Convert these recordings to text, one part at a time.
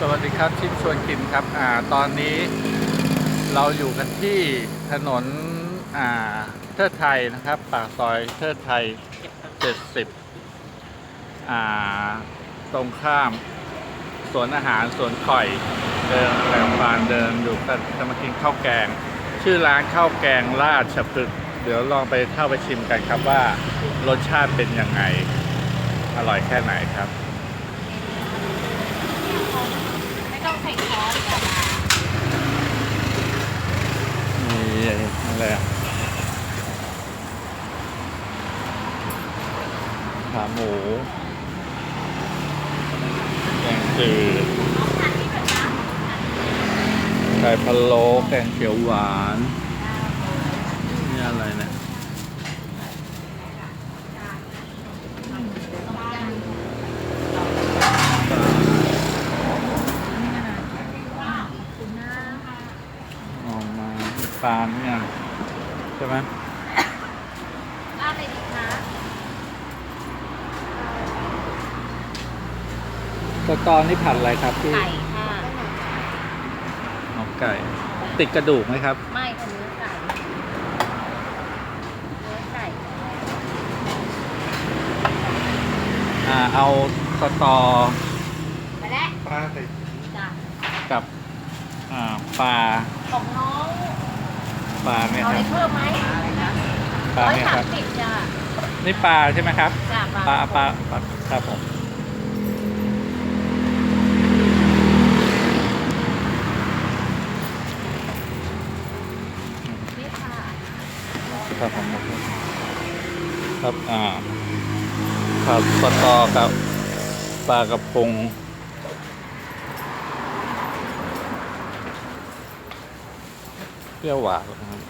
สวัสดีครับชิปชวนกินครับอ่าตอนนี้เราอยู่กันที่ถนนอ่าเทิดไทยนะครับปากซอยเทิดไทย 70อ่าตรงข้ามสวนอาหารสวนข่อยเดินแหลมบานเดินอยู่กันจะมากินข้าวแกง ชื่อร้านข้าวแกงราชพฤกษ์เดี๋ยวลองไปเข้าไปชิมกันครับว่ารสชาติเป็นยังไง อร่อยแค่ไหนครับ ไม่ต้องใส่ซอสก่อนนะมีอะไรอะขาหมูแกงจืดไก่พะโล้แกงเขียวหวาน นี่อะไรนี่ยออกมาป ลาเนี่ยใช่ไหมอะไรดีคะสตอนนี่ผัดอะไรครับพี่ไก่ค่ะเอาไก่ ติดกระดูกไหมครับ ไม่ค่ะเนื้อไก่เนื้อไก่อ่าเอาสตอไปแล้วปลาใส่จ้ะกับอ่าปลาของน้อง ปลาเนี่ยเอาคอะไรรับเพิ่มไหมปลาร้อยเนี่ยสาครัมบสิบจ้ะนี่ปลาใช่ไหมครับ จ้ะปลาปลาปลาครับผมนี่ค่ะครับผมครับอ่าผัดสตอกับปลากระพง เปรี้ยวหวานนะครับ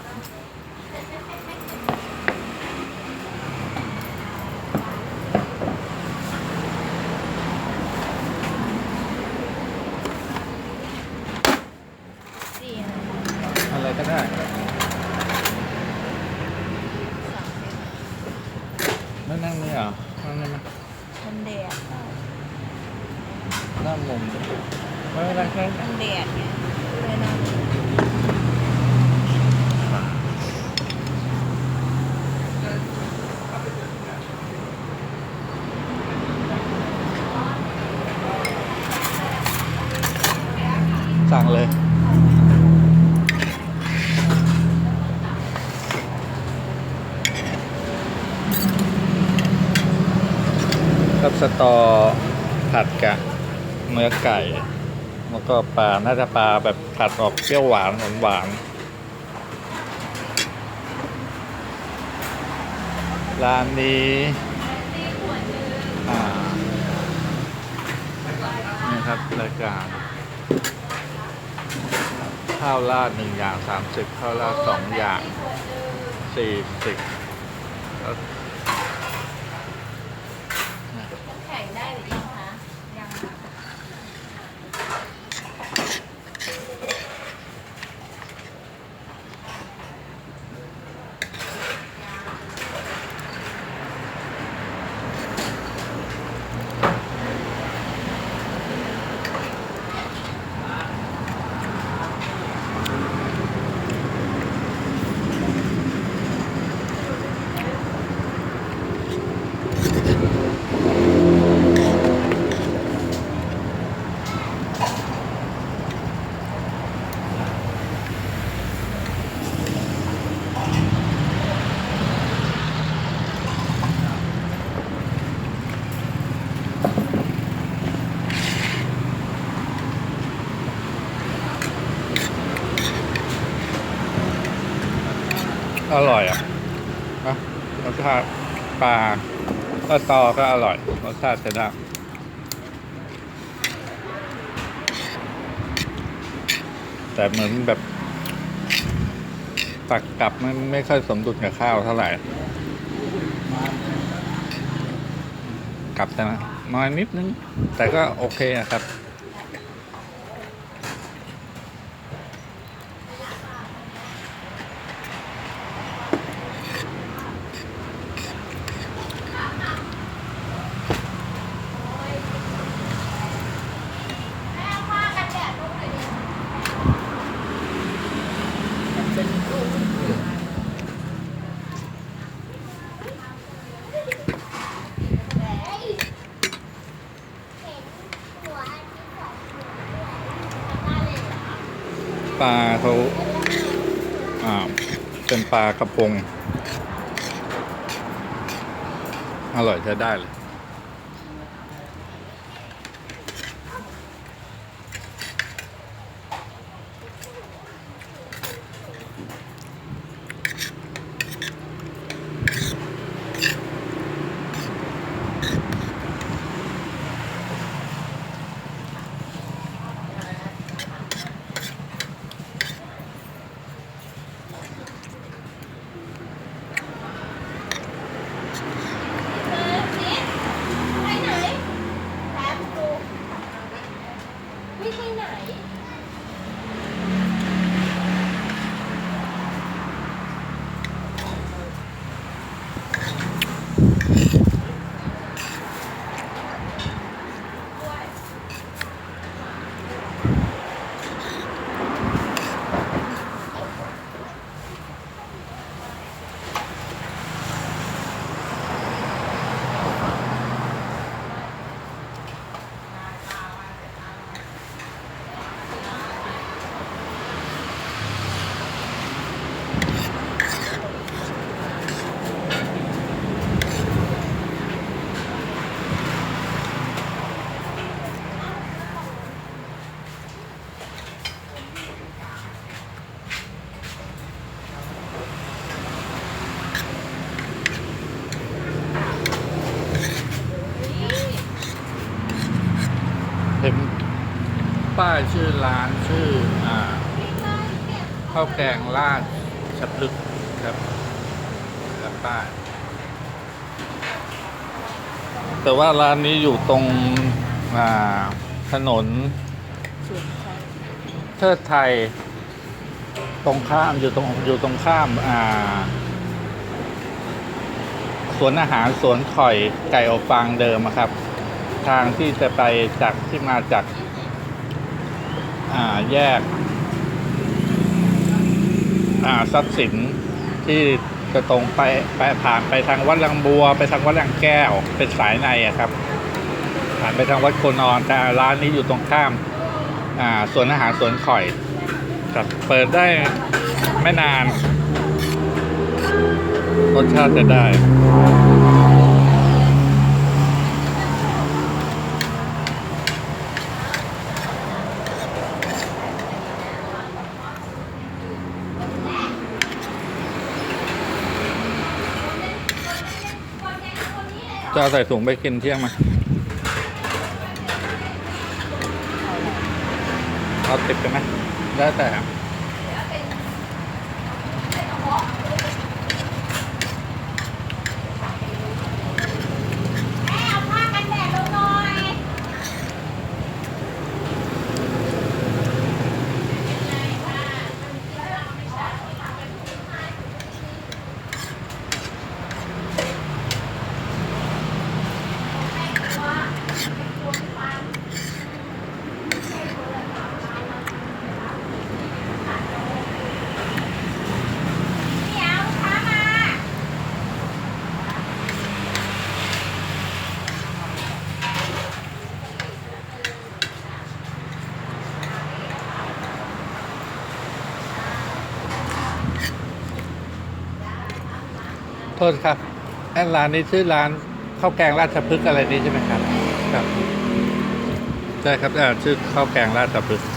อะไรก็ได้ไม่นั่งนี่เหรอนั่งนี่ไหมมันแดดนั่งมุมไม่เป็นไรครับมันแดดไงเลยนะ สั่ง เลยกับสตอผัดกะเนื้อไก่ แล้วก็ปลา น่าจะปลาแบบผัดออกเปรี้ยวหวานหวานหวานร้านนี้อ่านี่ครับรายการ ข้าวราดหนึ่งอย่างสามสิบข้าวราดสองอย่างสี่สิบแล้ว อร่อยอะนะรสชาติปลาก็ตอก็อร่อยรสชาติช้ได้แต่เหมือนแบบ ตักกลับไม่ไม่ค่อยสมดุลกับข้าวเท่าไหร่ กลับแต่น้อยนิดนึง แต่ก็โอเคอะครับ ปลาเขาอ่าเป็นปลากระพง อร่อยใช้ได้เลย ป้ายชื่อร้านชื่ออข้าวแกงราดชับลึกครับครับป้ายแต่ว่าร้านนี้อยู่ตรงถนนเทิดไทย ตรงข้ามอยู่ตรงอยู่ตรงข้ามอ่าสวนอาหารสวนข่อยไก่อบฟางเดิมครับ ทางที่จะไปจากที่มาจาก อ่าแยก อ่าทรัพย์สินที่จะตรงไปไปผ่านไปทางวัดลังบัว ไปทางวัดลังแก้ว เป็นสายในอะครับ ผ่านไปทางวัดโคนอนแต่ร้านนี้อยู่ตรงข้าม อ่าสวนอาหารสวนข่อยครับเปิดได้ไม่นาน รสชาติจะได้ จะใส่ถุงไปกินเที่ยงไหมเอาติดกันไหมได้แต่ แม่เอาผ้ากันแดดลงหน่อย พี่เอาผ้ามา โท ษครับร้านนี้ชื่อร้านข้าวแกงราชพฤกษ์อะไรนี้ใช่ไหมครับ ครับใช่ครับอ่าชื่อข้าวแกงราชพฤกษ์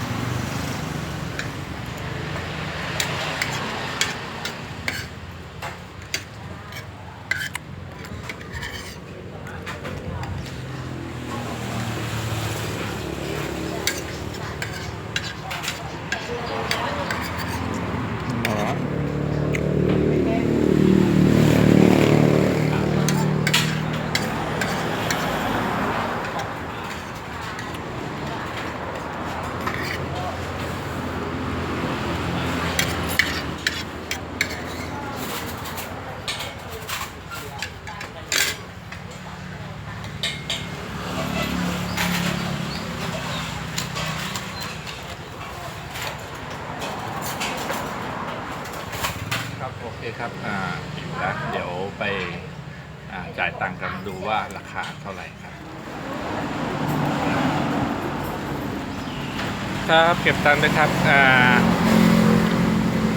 เคครับอ่าอยู่แล้วเดี๋ยวไปอ่าจ่ายตังค์กันดูว่าราคาเท่าไหร่ครับ ครับเก็บตังค์ด้วยครับอ่า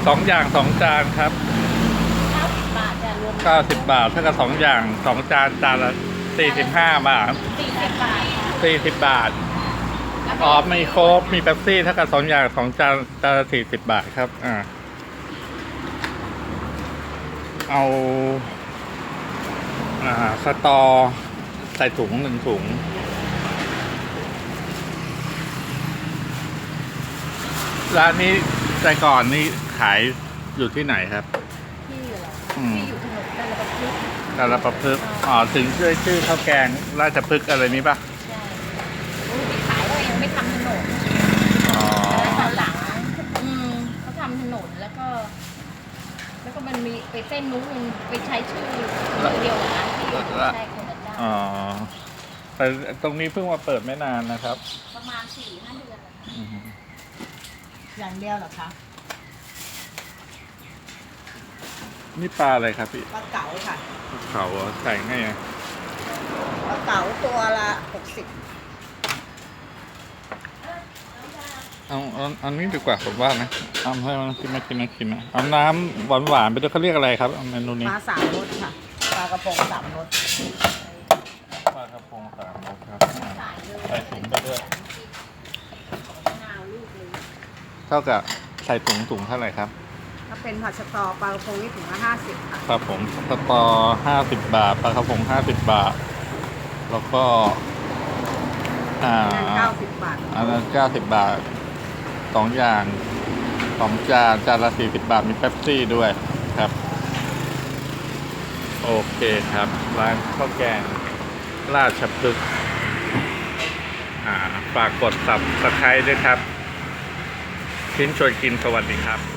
สองอย่างสองจานครับเก้าสิบบาทจะรวมเก้าสิบบาทเท่ากับสองอย่างสองจานจานละสี่สิบห้าบาทสี่สิบบาทค่ะสี่สิบบาทแล้วก็อ๋อมีโค้กมีเป๊ปซี่เท่ากับสองอย่างสองจานจานละสี่สิบบาทครับอ่า เอาอ่าสตอใส่ถุงหนึ่งถุง ร้านนี้แต่ก่อนนี่ขายอยู่ที่ไหนครับ ที่เหรออืม ที่อยู่ถนนกันแล้วก็พลิกกาลประพฤกษ์อ๋อ ถึงชื่อชื่อข้าวแกงราชพฤกษ์อะไรนี้ปะ ใช่รู้ที่ขายก็ยังไม่ทำถนน อ๋อ แล้วตอนหลังอืมเขาทำถนนแล้วก็ แล้วก็ มันมีไปเส้นนู้นมันไปใช้ชื่อเดียวกับร้านที่ใช่คนละเจ้าอ๋อแต่ตรงนี้เพิ่งมาเปิดไม่นานนะครับ ประมาณสี่ห้าเดือนแล้วค่ะอืมอย่างเดียวเหรอคะนี่ปลาอะไรครับพี่ปลาเก๋าค่ะเขาเหรอใส่ไงอะปลาเก๋าตัวละหกสิบ เอาเอาเอานี้ดีกว่าผมว่านะเอาให้มันกินมากินมากินนะเอาน้ำหวานหวานๆไปด้วยเขาเรียกอะไรครับเอาเมนูนี้ปลาสามรสค่ะปลากระพงสามรสปลากระพงสามรสครับสายเลยใส่ถุงไปด้วยมะนาวลูกเลยเท่ากับใส่ถุงถุงเท่าไหร่ครับ ถ้าเป็นผัดสตอปลากระพงนี่ถุงละห้าสิบค่ะครับผมสตอห้าสิบบาทปลากระพงห้าสิบบาท แล้วก็ อ่าอันนั้นเก้าสิบบาทอันนั้นเก้าสิบบาท สองอย่างสองจานจานละสี่สิบบาทมีเป๊ปซี่ด้วยครับ โอเคครับ ร้านข้าวแกงราชพฤกษ์อ่าฝากกดสับสไครด้วยครับ ชิ้นชวนกินสวัสดีครับ